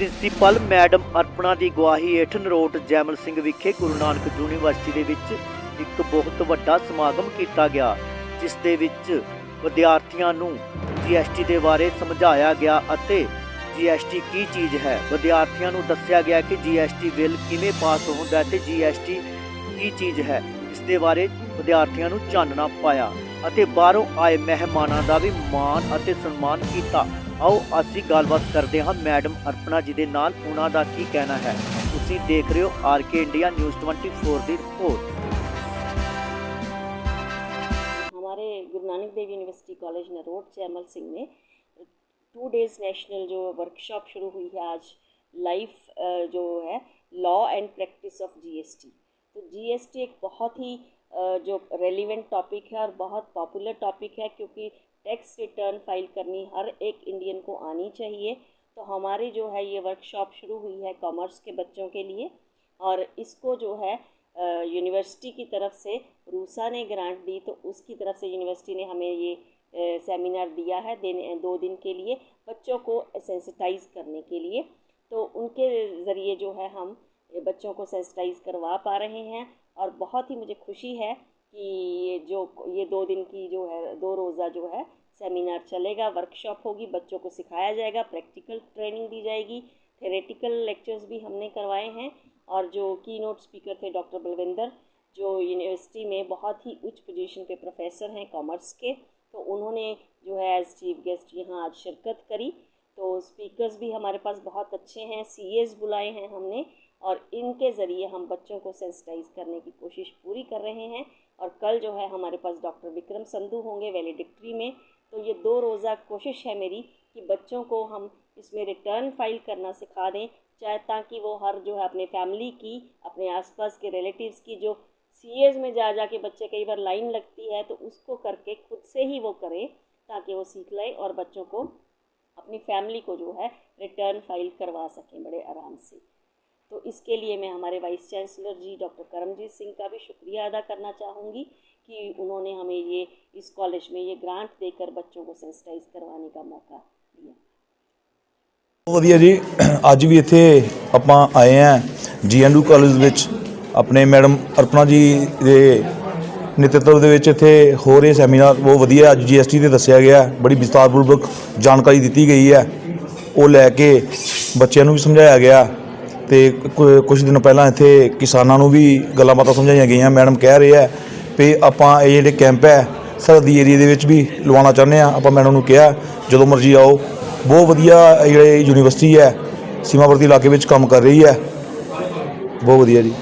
Principal madam ਅਰਪਣਾ ਦੀ ਗਵਾਹੀ ਹੇਠ ਨਰੋਟ ਜੈਮਲ ਸਿੰਘ ਵਿਖੇ ਗੁਰੂ ਨਾਨਕ ਯੂਨੀਵਰਸਿਟੀ ਦੇ ਵਿੱਚ ਇੱਕ ਬਹੁਤ ਵੱਡਾ ਸਮਾਗਮ ਕੀਤਾ ਗਿਆ, ਜਿਸ ਦੇ ਵਿੱਚ ਵਿਦਿਆਰਥੀਆਂ ਨੂੰ ਜੀਐਸਟੀ ਦੇ ਬਾਰੇ ਸਮਝਾਇਆ ਗਿਆ ਅਤੇ ਜੀਐਸਟੀ ਕੀ ਚੀਜ਼ ਹੈ? ਵਿਦਿਆਰਥੀਆਂ ਨੂੰ ਦੱਸਿਆ ਗਿਆ ਕਿ ਜੀਐਸਟੀ ਬਿੱਲ ਕਿਵੇਂ ਪਾਸ ਹੁੰਦਾ ਹੈ ਤੇ ਜੀਐਸਟੀ ਕੀ ਚੀਜ਼ ਹੈ? ਇਸ ਦੇ ਬਾਰੇ ਵਿਦਿਆਰਥੀਆਂ ਨੂੰ ਚਾਨਣਾ ਪਾਇਆ ਅਤੇ ਬਾਹਰੋਂ ਆਏ ਮਹਿਮਾਨਾਂ ਦਾ ਵੀ ਮਾਣ ਅਤੇ ਸਨਮਾਨ ਕੀਤਾ। ਆਓ ਅਸੀਂ ਗੱਲਬਾਤ ਕਰਦੇ ਹਾਂ ਮੈਡਮ ਅਰਪਣਾ ਜੀ ਦੇ ਨਾਲ ਉਹਨਾਂ ਦਾ ਕੀ ਕਹਿਣਾ ਹੈ ਤੁਸੀਂ ਦੇਖ ਰਹੇ ਹੋ ਆਰਕੇ ਇੰਡੀਆ ਨਿਊਜ਼ 24 ਦੀ ਰਿਪੋਰਟ हमारे गुरु नानक देव यूनिवर्सिटी कॉलेज नरोट जयमल सिंह में टू डेज़ नेशनल जो वर्कशॉप शुरू हुई है आज लाइफ जो है law and practice of GST तो जीएसटी एक बहुत ही अ, जो रेलिवेंट टॉपिक है और बहुत पॉपुलर टॉपिक है क्योंकि टैक्स रिटर्न फ़ाइल करनी हर एक इंडियन को आनी चाहिए। तो हमारी जो है ये वर्कशॉप शुरू हुई है कॉमर्स के बच्चों के लिए और इसको जो है यूनिवर्सिटी की तरफ़ से रूसा ने ग्रांट दी तो उसकी तरफ़ से यूनिवर्सिटी ने हमें ये सेमिनार दिया है दिन, दो दिन के लिए बच्चों को सेंसिटाइज करने के लिए। तो उनके ज़रिए जो है हम बच्चों को सेंसिटाइज करवा पा रहे हैं और बहुत ही मुझे खुशी है कि ये जो, ये दो दिन की जो है, दो रोज़ा जो है सेमिनार चलेगा वर्कशॉप होगी, बच्चों को सिखाया जाएगा प्रैक्टिकल ट्रेनिंग दी जाएगी थेरेटिकल लेक्चर्स भी हमने करवाए हैं और जो की नोट स्पीकर थे डॉक्टर बलविंदर, जो यूनिवर्सिटी में बहुत ही उच्च पोजीशन पे प्रोफेसर हैं कॉमर्स के तो उन्होंने जो है एज चीफ गेस्ट यहाँ आज शिरकत करी तो स्पीकर्स भी हमारे पास बहुत अच्छे हैं सी बुलाए हैं हमने और इनके ज़रिए हम बच्चों को सेंसिटाइज करने की कोशिश पूरी कर रहे हैं। और कल जो है हमारे पास डॉक्टर विक्रम संधू होंगे वैलिडिक्ट्री में। तो ये दो रोज़ा कोशिश है मेरी कि बच्चों को हम इसमें रिटर्न फ़ाइल करना सिखा दें, चाहे ताकि वो हर जो है अपने फैमिली की, अपने आसपास के रिलेटिव्स की जो सी में जा जा के बच्चे कई बार लाइन लगती है तो उसको करके खुद से ही वो करें, ताकि वो सीख लें और बच्चों को अपनी फैमिली को जो है रिटर्न फ़ाइल करवा सकें बड़े आराम से। तो इसके लिए मैं हमारे vice chancellor ji doctor Karamjit Singh का भी शुक्रिया अदा करना चाहूँगी कि उन्होंने हमें ये इस कॉलेज में ये ग्रांट देकर बच्चों को सेंसिटाइज करवाने का मौका दिया ਬਹੁਤ ਵਧੀਆ ਜੀ ਅੱਜ ਵੀ ਇੱਥੇ ਆਪਾਂ ਆਏ ਆ ਜੀਐਨਯੂ ਕਾਲਜ ਵਿੱਚ ਆਪਣੇ ਮੈਡਮ ਅਰਪਣਾ ਜੀ ਦੇ ਨੇਤਰਤਵ ਦੇ ਵਿੱਚ ਇੱਥੇ ਹੋ ਰਹੇ ਸੈਮੀਨਾਰ ਬਹੁਤ ਵਧੀਆ ਅੱਜ ਜੀਐਸਟੀ ਤੇ ਦੱਸਿਆ ਗਿਆ ਬੜੀ ਵਿਸਤਾਰਪੂਰਵਕ ਜਾਣਕਾਰੀ ਦਿੱਤੀ ਗਈ ਹੈ ਉਹ ਲੈ ਕੇ ਬੱਚਿਆਂ ਨੂੰ ਵੀ ਸਮਝਾਇਆ ਗਿਆ ਤੇ ਕੁਝ ਦਿਨ ਪਹਿਲਾਂ ਇੱਥੇ ਕਿਸਾਨਾਂ ਨੂੰ ਵੀ ਗੱਲਾਂ ਬਾਤਾਂ ਸਮਝਾਈਆਂ ਗਈਆਂ। ਮੈਡਮ ਕਹਿ ਰਹੇ ਆ ਵੀ ਆਪਾਂ ਇਹ ਜਿਹੜੇ ਕੈਂਪ ਹੈ, ਸਰਹੱਦੀ ਏਰੀਆ ਦੇ ਵਿੱਚ ਵੀ ਲਵਾਉਣਾ ਚਾਹੁੰਦੇ ਆ। ਆਪਾਂ ਮੈਡਮ ਨੂੰ ਕਿਹਾ, ਜਦੋਂ ਮਰਜ਼ੀ ਆਓ। ਬਹੁਤ ਵਧੀਆ ਜਿਹੜੇ ਯੂਨੀਵਰਸਿਟੀ ਹੈ, ਸੀਮਾਵਰਤੀ ਇਲਾਕੇ ਵਿੱਚ ਕੰਮ ਕਰ ਰਹੀ ਹੈ। ਬਹੁਤ ਵਧੀਆ ਜੀ।